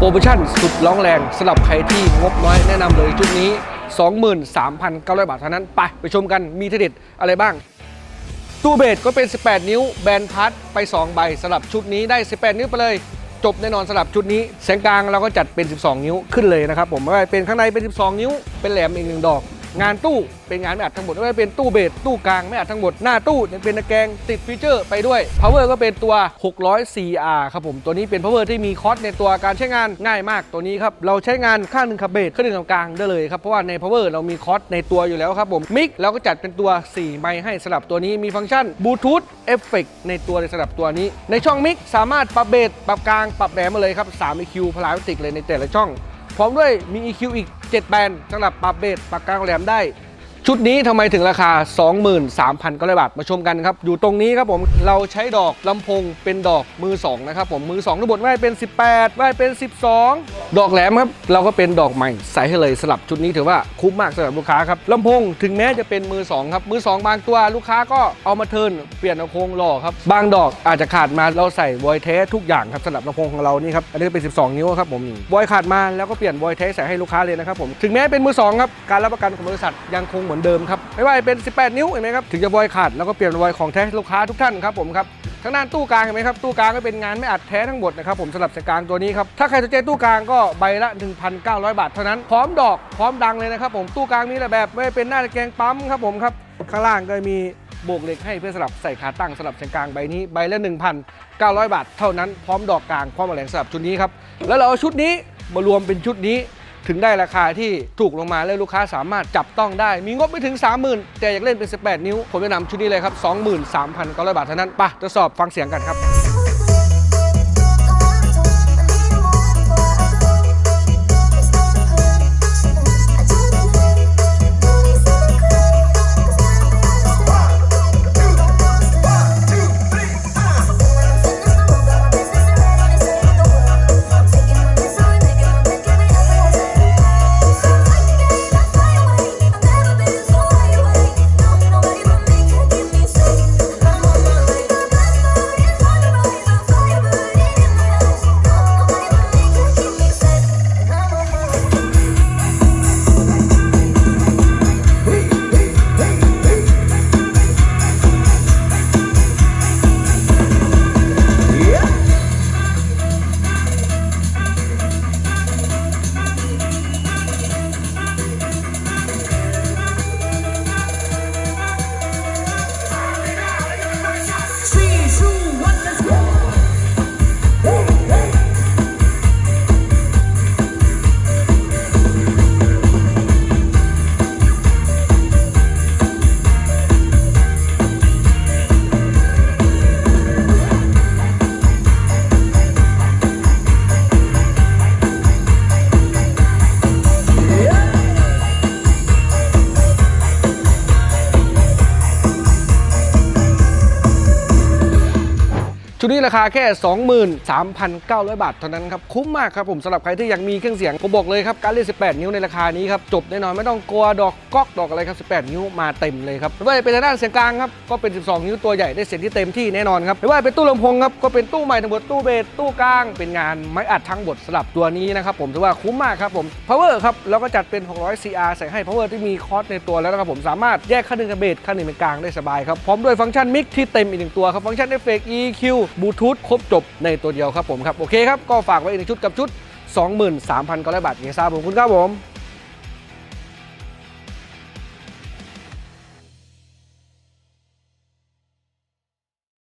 โปรโมชั่นสุดร้องแรงสำหรับใครที่งบน้อยแนะนำเลยชุดนี้ 23,900 บาทเท่านั้น ไป ไปชมกันมีทีเด็ดอะไรบ้าง ตู้เบสก็เป็น 18 นิ้วแบนพัดไป 2 ใบสำหรับชุดนี้ได้ 18 นิ้วไปเลยจบแน่นอนสำหรับชุดนี้แสงกลางเราก็จัดเป็น 12 นิ้วขึ้นเลยนะครับผมไม่ว่าเป็นข้างในเป็น 12 นิ้ว เป็นแหลมอีกหนึ่งดอก งานตู้เป็นงานไม่อัดทั้งหมดไม่ว่าเป็นตู้เบสตู้กลางไม่อัดทั้งหมดหน้าตู้ยังเป็นตะแกรงติดฟีเจอร์ไปด้วย power ก็เป็นตัว 600 CR ครับผม ตัวนี้เป็น power ที่มีคอสในตัวการใช้งานง่ายมากตัวนี้ครับ เราใช้งานข้างหนึ่งขับเบสข้างหนึ่งขับกลางได้เลยครับ เพราะว่าใน power เรามีคอสในตัวอยู่แล้วครับผมมิกเราก็จัดเป็นตัว 4 ไมค์ให้สลับตัวนี้มีฟังก์ชันบลูทูธเอฟเฟกในตัวในสลับตัวนี้ ในช่องมิกสามารถปรับเบสปรับกลางปรับแหลมมาเลยครับ3 EQ พลาสติกเลยในแต่ละช่อง พร้อมด้วยมี EQ อีก 7 แบนสำหรับปรับเบสปรับกลางแหลมได้ ชุดนี้ทำไมถึงราคา 23,900 บาท มาชมกันครับ อยู่ตรงนี้ครับผม เราใช้ดอกลำโพงเป็นดอกมือ 2 นะครับผม มือ 2ทั้งหมดไว่าเป็น 18 ไว่าเป็น 12 ดอกแหลมครับ เราก็เป็นดอกใหม่ใส่ให้เลยสลับชุดนี้ถือว่าคุ้มมากสำหรับลูกค้าครับลำโพงถึงแม้จะเป็นมือ 2 ครับ มือ 2 บางตัวลูกค้าก็เอามาเทิร์นเปลี่ยนเอาโครงหล่อครับ บางดอกอาจจะขาดมาเราใส่วอยเทสทุกอย่างครับสำหรับลำโพงของเรานี่ครับ อันนี้เป็น 12 นิ้วครับผมวอยขาดมาแล้วก็เปลี่ยนวอยเทสใส่ให้ลูกค้าเลยนะครับผม ถึงแม้เป็นมือสองครับ การรับประกันของบริษัทยังคงเหมือนเดิมครับไม่ว่าจะเป็น 18 นิ้วเห็นไหมครับถึงจะวอยขาดแล้วก็เปลี่ยนวอยของแท้ลูกค้าทุกท่านครับผมครับทางด้านตู้กลางเห็นไหมครับตู้กลางก็เป็นงานไม่อัดแท้ทั้งหมดนะครับผมสำหรับสกลางตัวนี้ครับถ้าใครสนใจตู้กลางก็ใบละ 1,900 บาทเท่านั้นพร้อมดอกพร้อมดังเลยนะครับผมตู้กลางมีหลายแบบไม่เป็นหน้าตะแกรงปั๊มครับผมครับข้างล่างก็มีโบกเหล็กให้เพื่อสลับใส่ขาตั้งสลับสายกลางใบนี้ใบละ 1,900 บาท เท่านั้นพร้อมดอกกลางพร้อมแหลงสลับชุดนี้ครับแล้วเราเอาชุดนี้มารวมเป็นชุดนี้ ถึงได้ราคาที่ถูกลงมาและลูกค้าสามารถจับต้องได้ มีงบไม่ถึง 30,000 แต่อยากเล่นเป็น 18 นิ้ว ผมแนะนำชุดนี้เลยครับ 23,900 บาทเท่านั้นไปะทดสอบฟังเสียงกันครับ ชุดนี้ราคาแค่ 23,900 บาทเท่านั้นครับ คุ้มมากครับผมสำหรับใครที่อยากมีเครื่องเสียง ผมบอกเลยครับ การเล่น 18 นิ้วในราคานี้ครับ จบแน่นอนไม่ต้องกลัวดอกก๊อกดอกอะไรครับ 18 นิ้วมาเต็มเลยครับไม่ว่าจะเป็นทางด้านเสียงกลางครับ ก็เป็น 12 นิ้วตัวใหญ่ได้เสียงที่เต็มที่แน่นอนครับไม่ว่าเป็นตู้ลำโพงครับก็เป็นตู้ใหม่ทั้งหมดตู้เบสตู้กลาง เป็นงานไม้อัดทั้งหมดสำหรับตัวนี้นะครับผมถือว่าคุ้มมากครับผม power ครับเราก็จัดเป็น 600 CR ใส่ให้ power ที่มีคอร์สในตัวแล้วนะครับผมสามารถแยกข้างหนึ่งกับเบสข้าหนึ่งเป็นกลางได้สบายครับพร้อมด้วยฟังก์ชันมิกที่เต็มอีกหนึ่งตัวครับฟังก์ชันเอฟเฟกต์ EQ บลูทูธครบจบในตัวเดียวครับผมครับ โอเคครับ ก็ฝากไว้อีกหนึ่งชุดกับชุด 23,900บาทเงซาผมคุณครับผม